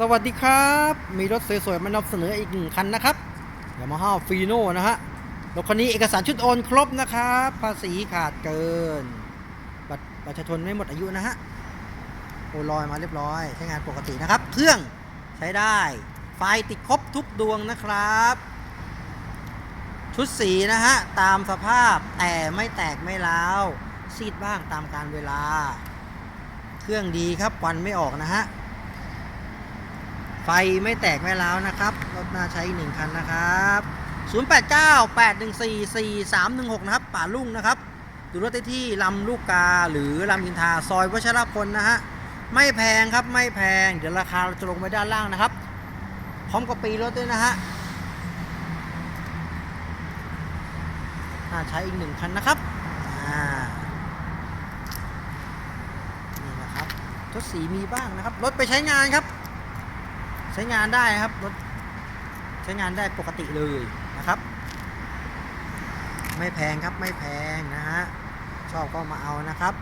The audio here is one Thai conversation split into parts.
สวัสดีครับ มีรถสวยๆมานำเสนออีกหนึ่งคันนะครับยามาฮ่าฟีโน่นะฮะรถคันนี้เอกสารชุดโอนครบนะครับ ภาษีขาดเกิน บัตรประชาชนไม่หมดอายุนะฮะโอลอยมาเรียบร้อย ใช้งานปกตินะครับ เครื่องใช้ได้ ไฟติดครบทุกดวงนะครับ ชุดสีนะฮะ ตามสภาพแต่ไม่แตกไม่ร้าวซีดบ้างตามการเวลา เครื่องดีครับควันไม่ออกนะฮะ ไฟไม่แตกไม่ร้าวนะครับรถน่าใช้อีกหนึ่งคันนะครับ 089 814 4316 นะครับ ป่าลุ่งนะครับดูรถได้ที่ลำลูกกาหรือลำอินทาซอยวชรพลนะฮะไม่แพงครับไม่แพง เดี๋ยวราคาเราจะลงไปด้านล่างนะครับ พร้อมกับปีรถด้วยนะฮะน่าใช้อีกหนึ่งคันนะครับอ่านี่นะครับทดสีมีบ้างนะครับรถไปใช้งานครับ ใช้งานได้ครับรถใช้งานได้ปกติเลยนะครับ ไม่แพงครับไม่แพงนะฮะชอบก็มาเอานะครับ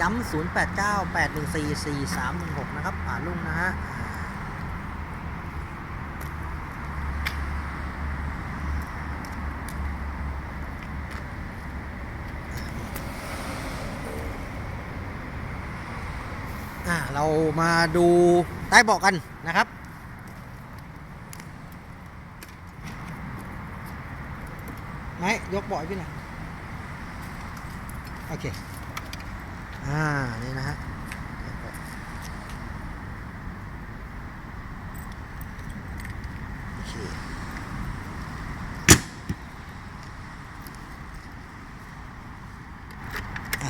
ย้ำ0 8 9 8 1 4 4 3 1 6 นะครับป่าลุงนะฮะ อ่าเรามาดูใต้เบาะกันนะครับ ไหมยกเบาะพี่หน่อยโอเค อ่า นี่นะฮะ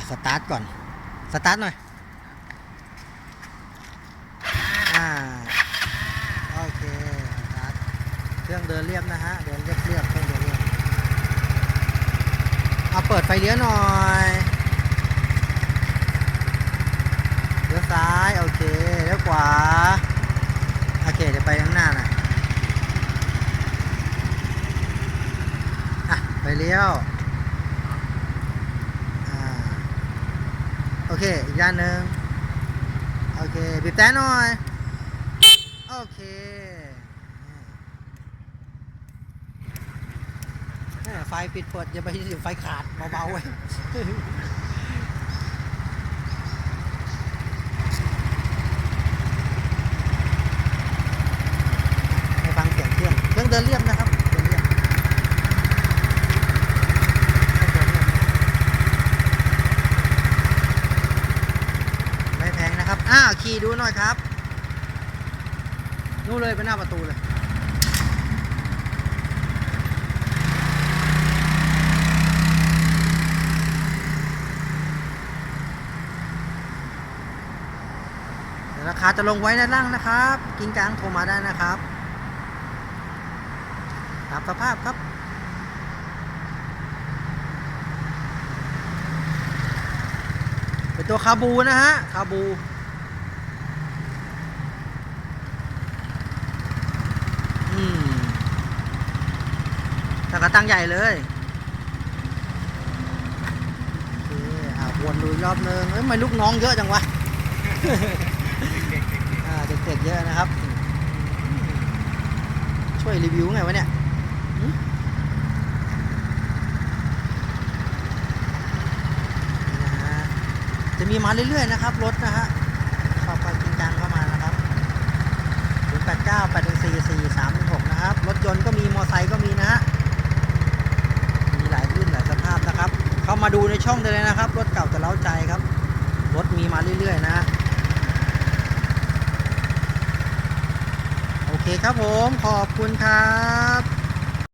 สตาร์ทก่อน สตาร์ทหน่อย อ่า โอเคสตาร์ทเครื่องเดินเรียบนะฮะ เดินเรียบเรียบเครื่องเดินเรียบเอาเปิดไฟเลี้ยวหน่อยเลี้ยวซ้ายโอเคเลี้ยวขวา โอเคเดี๋ยวไปข้างหน้าน่อยอะไปเลี้ยวอโอเค อีกด้านหนึ่งโอเคบีบแต่หน่อย โอเคไฟปิดเปิดอย่าไปสิไฟขาดเบาๆไว้ให้ฟังเสียงเครื่อง เครื่องเดินเรียบนะครับเดินเรียบไม่แพงนะครับ อ้าว ขี่ดูหน่อยครับ นู่นเลยไปหน้าประตูเลยราคาจะลงไว้ด้านล่างนะครับ กินกลางโทรมาได้นะครับ ตามสภาพครับเป็นตัวคาบูนะฮะ คาบู อืม ถ้ากระตั้งใหญ่เลยโอเคอ่าวนดูรอบนึงเอ้ยทำไมลูกน้องเยอะจังวะ อ่าเด็กๆเยอะนะครับ ช่วยรีวิวไงวะเนี่ยหึนี่นะฮะจะมีมาเรื่อยๆนะครับ รถนะฮะชอบไปจริงจังเข้ามานะครับ0 8 9 8 1 4 4 3 1 6นะครับ รถยนต์ก็มี มอเตอร์ไซค์ก็มีนะฮะ มีหลายรุ่นหลายสภาพนะครับ เข้า มาดูในช่องได้เลยนะครับ รถเก่าแต่เล้าใจครับ รถมีมาเรื่อย ๆ นะโอเคครับผม ขอบคุณครับ